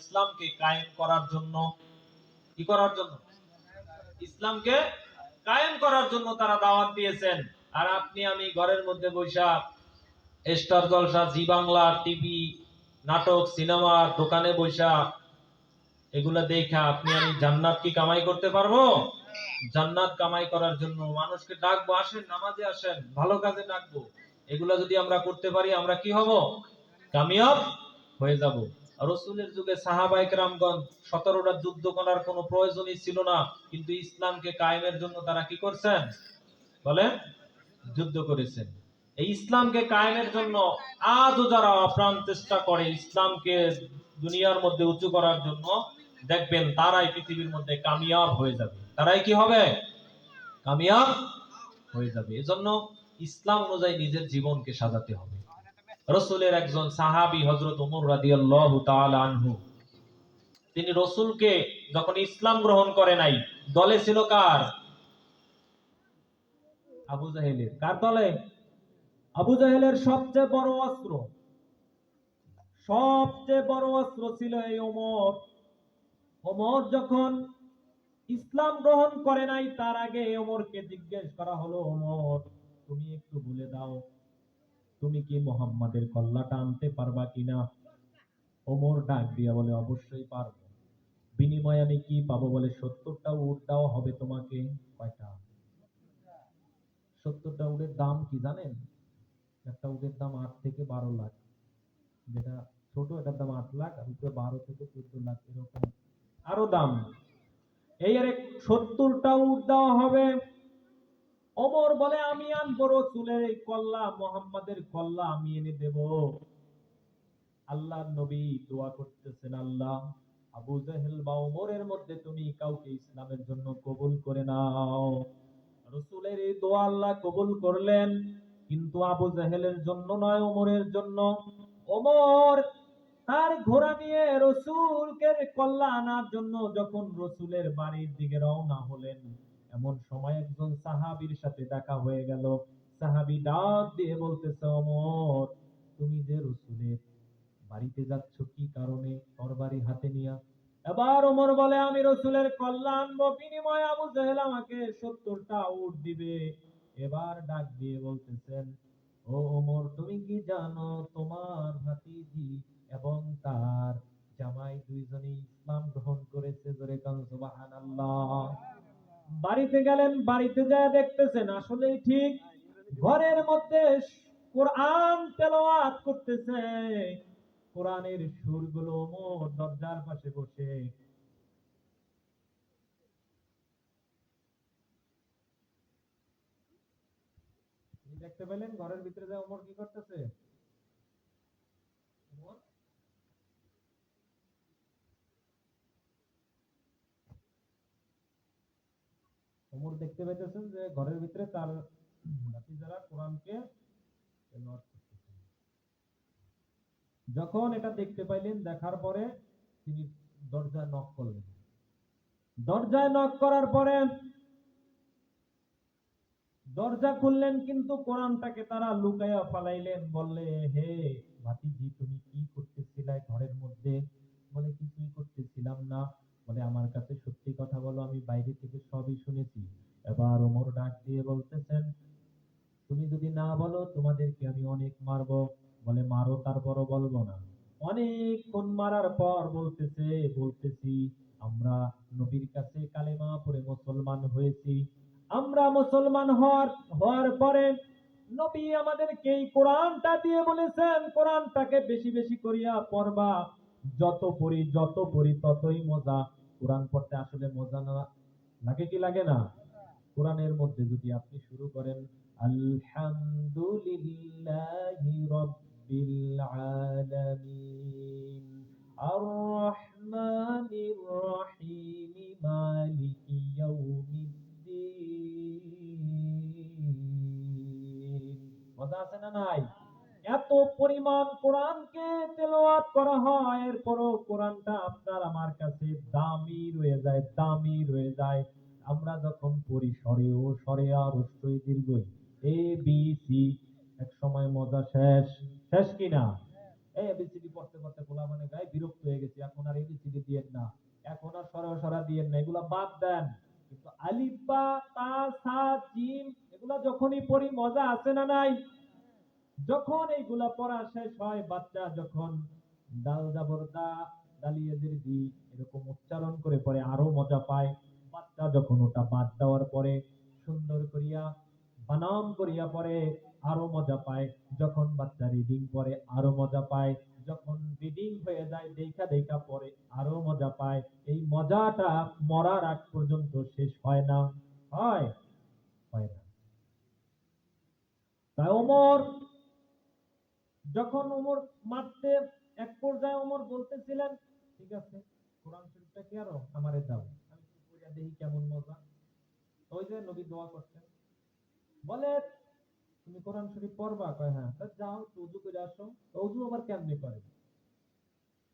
ইসলামকে কায়েম করার জন্য, কি করার জন্য? ইসলামকে কায়েম করার জন্য তারা দাওয়াত দিয়েছেন। আর আপনি, আমি ঘরের মধ্যে বৈশা Star Jalsha, Zee Bangla, TV, নাটক, সিনেমা, দোকানে বৈশা এগুলা দেখা আপনি, আমি জান্নাত কি কামাই করতে পারব? জান্নাত কামাই করার জন্য মানুষকে ডাকবো, আসেন, নামাজে আসেন, ভালো কাজে ডাকবো। এগুলা যদি আমরা করতে পারি, আমরা কি হব? কামিয়াব হয়ে যাব। রসুলের যুগে সাহাবাইক রামগণ সতেরোটা যুদ্ধ করার কোনো প্রয়োজনই ছিল না, কিন্তু ইসলামকে কায়েমের জন্য তারা কি করছেন? বলে যুদ্ধ করেছেন। এই ইসলামকে কায়েমের জন্য আজও যারা আপ্রাণ চেষ্টা করে ইসলামকে দুনিয়ার মধ্যে উঁচু করার জন্য, দেখবেন তারাই পৃথিবীর মধ্যে কামিয়াব হয়ে যাবে। তারাই কি হবে? কামিয়াব হয়ে যাবে। এজন্য ইসলাম অনুযায়ী নিজের জীবনকে সাজাতে হবে। রসুলের একজন সাহাবী হজরত উমর রাদিয়াল্লাহু তাআলা আনহু। তিনি রসুলকে যখন ইসলাম গ্রহণ করে নাই, দলে ছিল কার? আবু জাহেলের। কার দলে? আবু জাহেলের সবচেয়ে বড় অস্ত্র। সবচেয়ে বড় অস্ত্র ছিল এই ওমর। ওমর যখন ইসলাম গ্রহণ করে নাই, তার আগে ওমরকে জিজ্ঞেস করা হলো, ওমর, তুমি একটু বলে দাও। তুমি কি মোহাম্মদের কল্লাটা আনতে পারবা কিনা? ওমর ডাক দিয়া বলে, অবশ্যই পারব। বিনিময়ে আমি কি পাবো বলে সত্তরটা উট দেওয়া হবে তোমাকে? কয়টা? সত্তরটা উটের দাম কি জানেন? একটা উটের দাম আট থেকে বারো লাখ। যেটা ছোট, এটার দাম আট লাখ, আর উপরে বারো থেকে চোদ্দ লাখ, এরকম আরও দাম। এই আরে সত্তরটা উট দেওয়া হবে। ওমর বলে, আমি আনব রসুলের এই কল্লা, মোহাম্মদের কল্লা, আমি এনে দেব। আল্লাহ নবী দোয়া করতেছেন, আল্লাহ, আবু জাহেল বা ওমরের মধ্যে তুমি কাউকে ইসলামের জন্য কবুল করে নাও। রসুলের এই দোয়া আল্লাহ কবুল করলেন, কিন্তু আবু জাহেলের জন্য নয়, ওমরের জন্য। ওমর তার ঘোড়া নিয়ে রসুলকে কল্লা আনার জন্য যখন রসুলের বাড়ির দিকে রওনা হলেন এমন সময় একজন সাহাবীর সাথে দেখা হয়ে গেল। সাহাবী ডাক দিয়ে বলতেছে ওমর তুমি যে রসুলের বাড়িতে যাচ্ছ, কি কারণে তরবারি হাতে নিয়া? এবার ওমর বলে, আমি রসুলের কল্যাণ বিনিময়ে আবু জাহেল আমাকে সত্তরটা উট দিবে। এবার ডাক দিয়ে বলতেছেন, ও ওমর, তুমি কি জানো তোমার ভাতিজি এবং তার জামাই দুইজনই ইসলাম গ্রহণ করেছে? জোরে কান, সুবহানাল্লাহ। বাড়িতে গেলেন, বাড়িতে যায় দেখতেছেন, আসলেই ঠিক ঘরের মধ্যে কোরআন তেলাওয়াত করতেছে। কোরআনের সুরগুলো ওমর দরজার পাশে বসে। দেখতে পেলেন, ঘরের ভিতরে যায় ওমর কি করতেছে ওমর ওমর দেখতে পাইতেছেন যে ঘরের ভিতরে তার ভাতিজারা কোরআনকে যখন এটা দেখতে পাইলেন, দেখার পরে তিনি দরজায় নক করলেন। দরজায় নক করার পরে দরজা খুললেন, কিন্তু কোরআনটাকে তারা লুকাইয়া ফালাইলেন, বললে, হে ভাতিজি, তুমি কি করতেছিলে ঘরের মধ্যে? বলে, কিছুই করতেছিলাম না। বলে, আমার কাছে সত্যি কথা বলো, আমি বাইরে থেকে সবই শুনেছি। এবার ওমর ডাক দিয়ে বলতেছেন, তুমি যদি না বলো, তোমাদেরকে আমি অনেক মারবো। বলে, মারো, তারপরও বলব না। অনেকক্ষণ মারার পর বলতেছে, বলতেছি, আমরা নবীর কাছে কালেমা পড়ে মুসলমান হয়েছি। আমরা মুসলমান হওয়ার হওয়ার পরে নবী আমাদেরকে এই কোরআনটা দিয়ে বলেছেন, কোরআনটাকে বেশি বেশি করিয়া পড়বা। যত পড়ি যত পড়ি, ততই মজা। কোরআন পড়তে আসলে মজা না লাগে কি লাগে না? কোরআনের মধ্যে যদি আপনি শুরু করেন, আলহামদুলিল্লাহি রাব্বিল আলামিন আর রহমানির রহিম, মালিকি ইয়াউমিদ্দিন। মজা আছে না নাই? পরিমাণ কোরআনকে তেলাওয়াত করা হয়, এরপরও কোরআনটা আপনার আমার কাছে দামি রয়ে যায়, দামি রয়ে যায়। আমরা যখন পড়ি স্বরে ও স্বরে আর উষ্টই দীর্ঘই, এ বি সি এক সময় মজা শেষ। শেষ কিনা এই এবিসিডি পড়তে পড়তে পোলা মানে গায়ে বিরক্ত হয়ে গেছে, এখন আর এবিসিডি দিয়েন না। এখন আর সরা সরা দিয়েন না, এগুলা বাদ দেন। কিন্তু আলিফ, বা, তা, সা, জিম, এগুলা যখনই পড়ি মজা আছে না নাই? যখন এইগুলা পড়া শেষ হয়, বাচ্চা যখন ডাল জাবর দা দালিয়াদের দি এরকম উচ্চারণ করে পরে আরও মজা পায়। বাচ্চা যখন ওটা বাদ দেওয়ার পরে সুন্দর করিয়া, বানাম করিয়া পরে আরও মজা পায়। যখন বাচ্চা রিডিং পরে আরও মজা পায়। যখন রিডিং হয়ে যায়, দেখা দেখা পরে আরও মজা পায়। এই মজাটা মরার আগ পর্যন্ত শেষ হয় না, হয় হয় না। তাই ওমর যখন ওমর মারতে এক পর্যায়ে ওমর বলতেছিলেন, ঠিক আছে, কোরআন শরীফটা কি আরও আমারে দাও, আমি পড়িয়া দেখি কেমন মজা? ওই যে নবী দোয়া করতেন। বলে, তুমি কোরআন শরীফ পড়বা? কয় হ্যাঁ। যাও উজু করে আসো। উজু আবার কেমনে করে?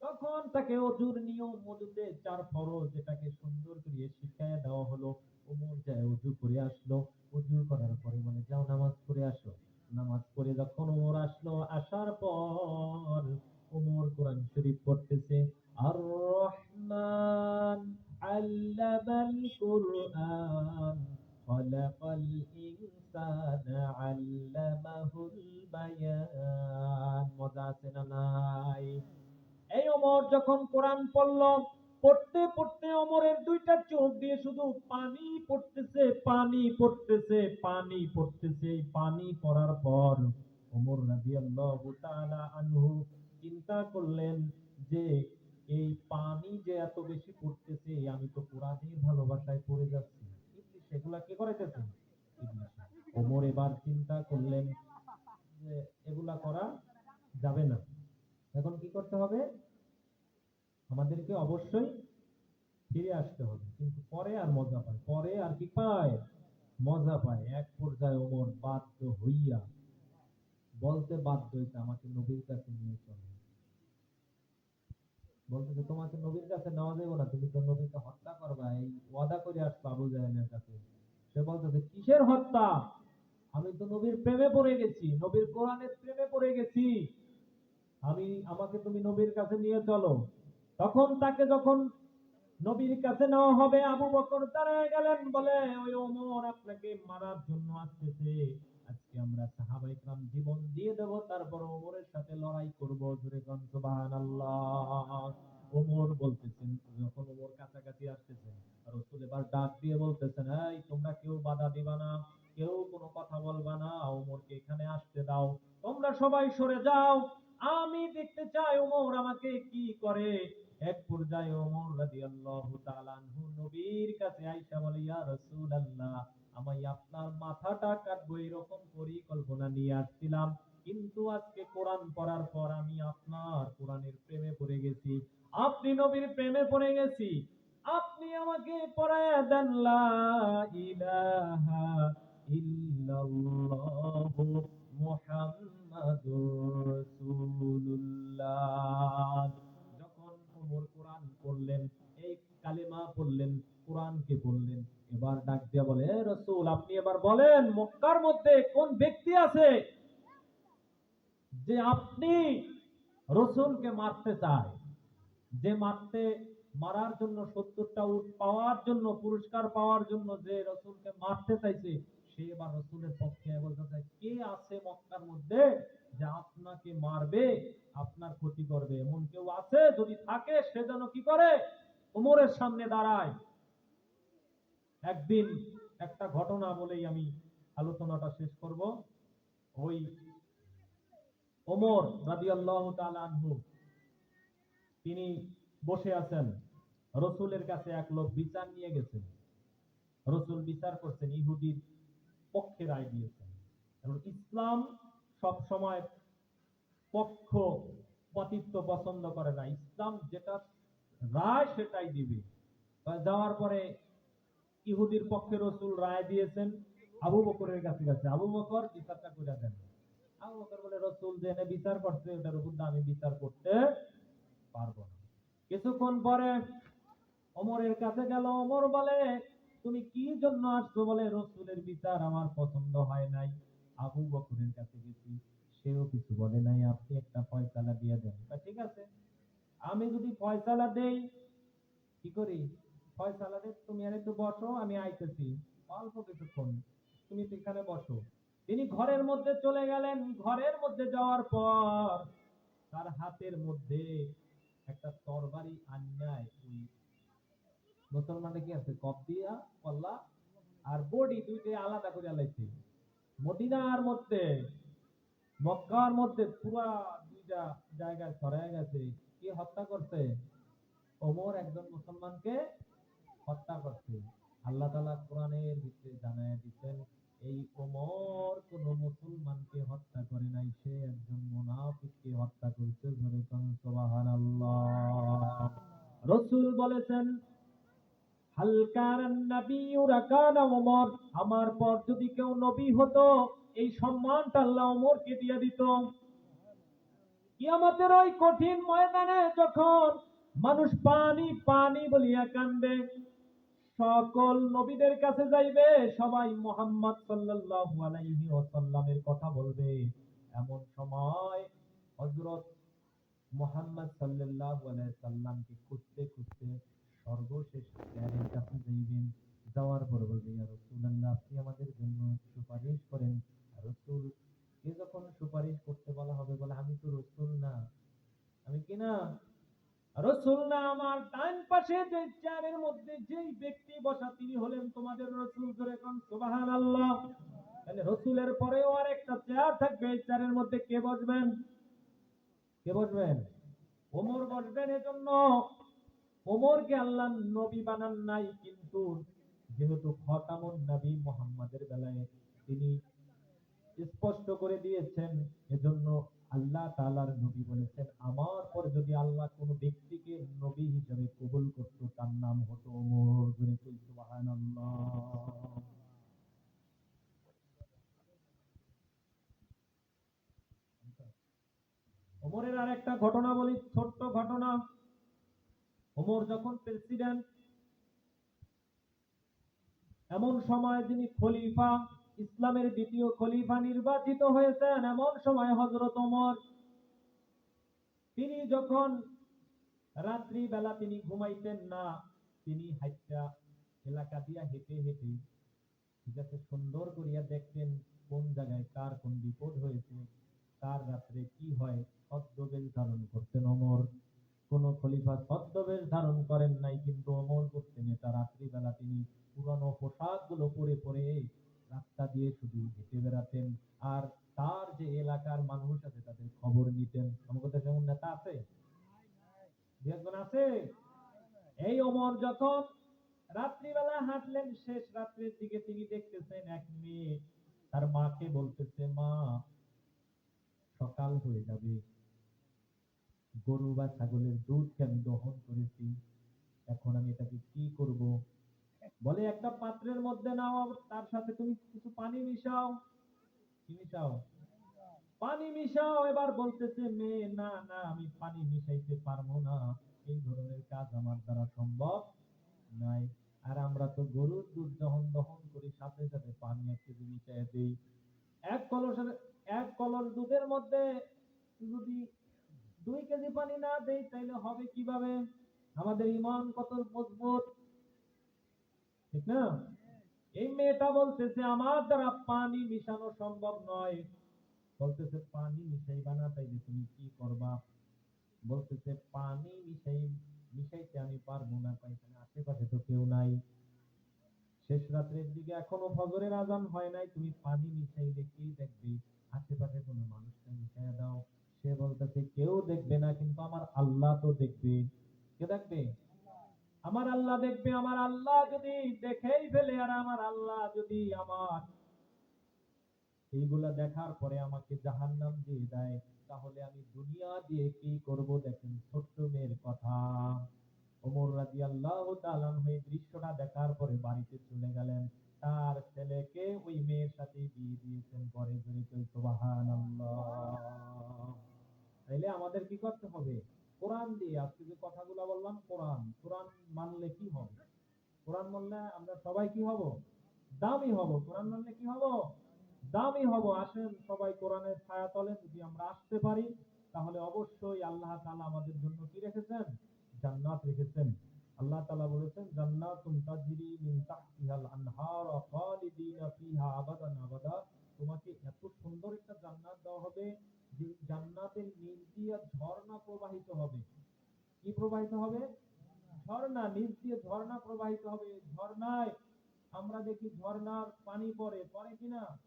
তখন তাকে অজুর নিয়ম মজুতে চার ফরজ যেটাকে সুন্দর করে শিখাইয়া দেওয়া হলো। ওমর যায় উজু করে আসলো। উজু করার পরে মানে যাও নামাজ পড়ে আসো। নামাজ পড়ে যখন ওমর আসলো, আসার পর ওমর কোরআন শরীফ পড়তেছে আর রহমান খলাকাল আল্লামাহুল বায়ান। মজা আছে না নাই? এই ওমর যখন কোরআন পড়ল পড়তে পড়তে অমরের দুইটা চোখ দিয়ে শুধু পানি পড়তেছে পানি পড়তেছে পানি পড়তেছে। পানি পড়ার পর ওমর রাদিয়াল্লাহু তাআলা আনহু চিন্তা করলেন যে, এই পানি যে এত বেশি পড়তেছে, আমি তো কোরআনের ভালোবাসায় পড়ে যাচ্ছি। ইবলিস এগুলা কে করাইতেছে? ওমর এবার চিন্তা করলেন যে, এগুলা করা যাবে না। এখন কি করতে হবে? আমাদেরকে অবশ্যই ফিরে আসতে হবে। কিন্তু পরে আর মজা পায়, পরে আর কি পায়? মজা পায়। এক পর্যায়ে ওমর বাধ্য হইয়া বলতে বাধ্য হইতে আমাকে নবীর কাছে নিয়ে চলো। বলতেছে তোমাকে নবীর কাছে নেওয়া যাবে না, তুমি তো নবীকে হত্যা করবা। এই ওয়াদা করে আসছো আবু জাহেলের কাছে। সে বলতেছে কিসের হত্যা? আমি তো নবীর প্রেমে পড়ে গেছি, নবীর কোরআনের প্রেমে পড়ে গেছি। আমি, আমাকে তুমি নবীর কাছে নিয়ে চলো। তখন তাকে যখন নবীর কাছে নেওয়া হবে, আবু বকর দাঁড়ায় গেলেন বলে, ওই ওমর আপনাকে মারার জন্য আসতেছে। আজকে আমরা সাহাবা ইকরাম জীবন দিয়ে দেব, তারপর ওমরের সাথে লড়াই করব। জোরে গান সুবহানাল্লাহ। ওমর বলতেছেন, যখন ওমর কাছাকাছি আসতেছেন রসুল এবার ডাক দিয়ে বলতেছেন, এই, তোমরা কেউ বাধা দিবা না, কেউ কোনো কথা বলবা না। ওমরকে এখানে আসতে দাও, তোমরা সবাই সরে যাও। আমি দেখতে চাই ওমর আমাকে কি করে এক পর্যায়ে ওমর রাদিয়াল্লাহু তাআলা আনহু নবীর কাছে আয়েশা বলে, ইয়া রাসূলুল্লাহ আমি আপনার মাথাটা কাটবো এরকম পরিকল্পনা নিয়ে আসছিলাম। কিন্তু আজকে কোরআন পড়ার পর আমি আপনার কোরআনের প্রেমে পড়ে গেছি। আপনি নবীর প্রেমে পড়ে গেছি। আপনি আমাকে পড়ায় দেন, লা ইলাহা ইল্লাল্লাহু মুহাম্মাদুর রাসূলুল্লাহ। পড়লেন, এই কালেমা পড়লেন, কোরআনকে বললেন এবার ডাক দিয়া বলে রসুল, আপনি এবার বলেন, মক্কার মধ্যে কোন ব্যক্তি আছে যে আপনি রসুলকে মারতে চায়? যে মারতে, মারার জন্য সত্তরটা উট পাওয়ার জন্য, পুরস্কার পাওয়ার জন্য যে রসুলকে মারতে চাইছে, সে এবার রসুলের পক্ষে বলতেছে কে আছে মক্কার মধ্যে যে আপনাকে মারবে, আপনার ক্ষতি করবে। এমন কেউ আছে? যদি থাকে, সে যেন কি করে? উমরের সামনে দাঁড়ায়। একদিন একটা ঘটনা বলেই আমি আলোচনাটা শেষ করব। ওই ওমর তাআলা আনহু, তিনি বসে আছেন। রসুলের কাছে এক লোক বিচার নিয়ে গেছেন। রসুল বিচার করছেন, ইহুদির পক্ষে রায় দিয়েছেন। এবং ইসলাম সব সময় পক্ষ পতিত্ব পছন্দ করে না। ইসলাম যেটা রায় সেটাই দিবে। তা যাওয়ার পরে ইহুদির পক্ষে রসুল রায় দিয়েছেন, আবু বকরের কাছে গেছে। আবু বকর বিচারটা করে দেন। আবু বকর বলে, রসুল এনে বিচার করছে, ওটার উপর আমি বিচার করতে পারব না। কিছুক্ষণ পরে অমরের কাছে গেল। অমর বলে, তুমি কি জন্য আসছো? বলে, রসুলের বিচার আমার পছন্দ হয় নাই। আবু বকরের কাছে গেছি, সেও কিছু বলে নাই, আপনি একটা ফয়সালা দিয়ে দেন। ঠিক আছে, আমি যদি ফয়সালা দেই, কি করি? ফয়সালা দে তুমি আর একটু বসো, আমি আইতেছি। অল্প কিছুক্ষণ, তুমি সেখানে বসো। তিনি ঘরের মধ্যে চলে গেলেন। ঘরের মধ্যে যাওয়ার পর তার হাতের মধ্যে একটা তরবারি আন্যায়, ওই মুসলমানে কি আছে? কপ দিয়া কল্লা আর বডি দুইটাই আলাদা করে আলাইছে। মদিনার মধ্যে, মক্কার মধ্যে পুরা দুইটা জায়গায় ছড়ায় গেছে। কি হত্যা করছে? ওমর একজন মুসলমানকে হত্যা করছে। আল্লাহ তালা কোরআনের ভিতরে জানায় দিচ্ছেন, এই ওমর কোন মুসলমানকে হত্যা করে নাই, সে একজন মুনাফিককে হত্যা করছে ধরে সুবহানাল্লাহ। রসুল বলেছেন হালকার নবীরা কানা ওমর। আমার পর যদি কেউ নবী হতো, এই সম্মানটা আল্লাহ ওমরকে দিয়ে দিত। কিয়ামতের ওই কঠিন ময়দানে যখন মানুষ পানি পানি বলিয়া কান্দে, সকল নবীদের কাছে যাইবে, সবাই মোহাম্মদ সাল্লাল্লাহু আলাইহি ওয়াসাল্লামের কথা বলবে। এমন সময় হযরত মোহাম্মদ সাল্লাল্লাহু আলাইহি সাল্লামকে খুঁজতে খুঁজতে সর্বশেষ প্যারের কাছে যাইবেন যাওয়ার পর বলবে ইয়া রাসূলুল্লাহ আপনি আমাদের জন্য সুপারিশ করেন। রাসূল, কে যখন সুপারিশ করতে বলা হবে বলে, আমি তো রসুল না, আমি কি না? রসুল না, আমার ডান পাশে যে চেয়ারের মধ্যে যেই ব্যক্তি বসা, তিনি হলেন তোমাদের রসুল। ধরে কোন সুবাহান আল্লাহ তাহলে রসুলের পরেও আর একটা চেয়ার থাকবে, এই চেয়ারের মধ্যে কে বসবেন? কে বসবেন? ওমর বসবেন এজন্য। ওমরকে আল্লাহ নবী বানান নাই, কিন্তু যেহেতু খতামুন নবী মোহাম্মদের বেলায় তিনি স্পষ্ট করে দিয়েছেন, এজন্য আল্লাহ তাআলার নবী বলেছেন, আমার পর যদি আল্লাহ কোন ব্যক্তিকে নবী হিসেবে কবুল করত, তার নাম হতো ওমর ওমরের আর একটা ঘটনা বলি, ছোট্ট ঘটনা। ওমর যখন প্রেসিডেন্ট, এমন সময় যিনি খলিফা, ইসলামের দ্বিতীয় খলিফা নির্বাচিত হয়েছেন, এমন সময় হজরত ওমর, তিনি যখন রাত্রি বেলা তিনি ঘুমাইতেন না, তিনি হাইটা এলাকা দিয়া হেঁটে হেঁটে ঠিক আছে সুন্দর করিয়া দেখতেন কোন জায়গায় কার কোন বিপদ হয়েছে, কার রাত্রে কি হয় ছদ্মবেশ ধারণ করতেন অমর কোন খলিফা ছদ্মবেশ ধারণ করেন নাই, কিন্তু অমর করতেন এটা রাত্রিবেলা তিনি পুরানো পোশাকগুলো পরে পরে রাস্তা দিয়ে শুধু হেঁটে বেড়াতেন। আর তার যে এলাকার মানুষ আছে, তাদের খবর নিতেন। আমাদের দেশে নেতা আছে? আছে? এই ওমর যখন রাত্রিবেলা হাঁটলেন, শেষ রাত্রের দিকে তিনি দেখতেছেন এক মেয়ে তার মাকে বলতেছে, মা, সকাল হয়ে যাবে। গরু বা ছাগলের দুধকে আমি দহন করেছি। এখন আমি এটাকে কি করব? বলে একটা পাত্রের মধ্যে নাও তার সাথে তুমি কিছু পানি মিশাও। কি মিশাও? পানি মিশাও। এবার বলতেছে, মেয়ে, না না, আমি পানি মিশাইতে পারব না। এই ধরনের কাজ আমার দ্বারা সম্ভব নাই। আর আমরা তো গরুর দুধ যখন দহন করি, সাথে সাথে পানি একটু মিশাই দিই, এক কলসের এক কলস দুধের মধ্যে যদি দুই কেজি পানি না দেই, তাইলে হবে কীভাবে? আমাদের ইমান কত মজবুত। ঠিক না? এই মেয়েটা বলতেছে, আমার দ্বারা পানি মিশানো সম্ভব নয়। বলতেছে, পানি মিশাইবা না, তাইলে তুমি কি করবা? বলতেছে, পানি মিশাই, মিশাইতে আমি পারব না তাই এখানে আশেপাশে তো কেউ নাই। শেষ রাত্রের দিকে এখনও ফজরের আজান হয় নাই, তুমি পানি মিশাইলে কি দেখবে? আশেপাশে কোনো মানুষকে মিশাইয়া দাও। সে বলতেছে, কেউ দেখবে না, কিন্তু আমার আল্লাহ তো দেখবে। কে দেখবে? আমার আল্লাহ দেখবে, আমার আল্লাহ যদি দেখেই ফেলে, আর আমার আল্লাহ যদি আমার এইগুলা দেখার পরে আমাকে জাহান্নাম দিয়ে দেয়, তাহলে আমি দুনিয়া দিয়ে কি করব? দেখেন, ছোট্ট মেয়ের কথা। ওমর রাদিয়াল্লাহু তাআলা এই দৃশ্যটা দেখার পরে বাড়িতে চলে গেলেন। তার ছেলেকে ওই মেয়ের সাথে বিয়ে দিয়েছেন পরে জোরে কই সুবহানাল্লাহ। তাইলে আমাদের কি করতে হবে? কোরআন দিয়ে আজকে যে কথাগুলো বললাম, কোরআন। কোরআন মানলে কি হবে? কোরআন মানলে আমরা সবাই কি হব? দামি হব। কোরআন মানলে কি হব? দামি হব। আসেন, সবাই কোরআনের ছায়া তলে। যদি আমরা আসতে পারি, তাহলে অবশ্যই আল্লাহ তাআলা আমাদের জন্য কি রেখেছেন? জান্নাত রেখেছেন। আল্লাহ তাআলা বলেছেন, জান্নাতুন তাজরি মিন তাহতিহাল আনহার খালিদিনা ফিহা আবাদান আবাদা। তোমাকে এত সুন্দর একটা জান্নাত দেওয়া হবে। জান্নাতের নিচ দিয়ে ঝর্ণা প্রবাহিত হবে। কি প্রবাহিত হবে? ঝর্ণা নিচ দিয়ে ঝর্ণা প্রবাহিত হবে। ঝর্ণায় আমরা দেখি ঝর্ণার পানি পড়ে। পড়ে কিনা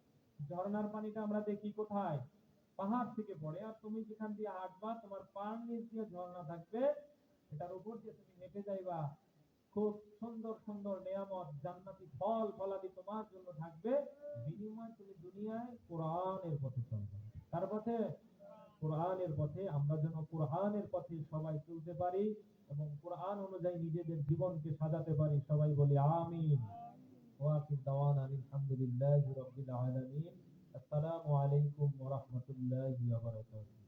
ঝর্ণার পানিটা আমরা দেখি কোথায়? পাহাড় থেকে পড়ে। আর তুমি যেখান দিয়ে হাঁটবা, তোমার পার নিচ দিয়ে ঝর্ণা থাকবে। এটার উপর দিয়ে তুমি হেঁটে যাইবা। খুব সুন্দর সুন্দর নিয়ামত, জান্নাতি ফল, ফলাদি তোমার জন্য থাকবে। বিনিময় তুমি দুনিয়ায় কোরআনের পথে চলবে। তার পথে কোরআনের পথে আমরা যেন কোরআনের পথে সবাই চলতে পারি এবং কোরআন অনুযায়ী নিজেদের জীবনকে সাজাতে পারি, সবাই বলি আমিন। ওয়াকিদ দাওয়ান আলহামদুলিল্লাহ রবিল আলমিন। আসসালামু আলাইকুম ওরহমতুল্লাহ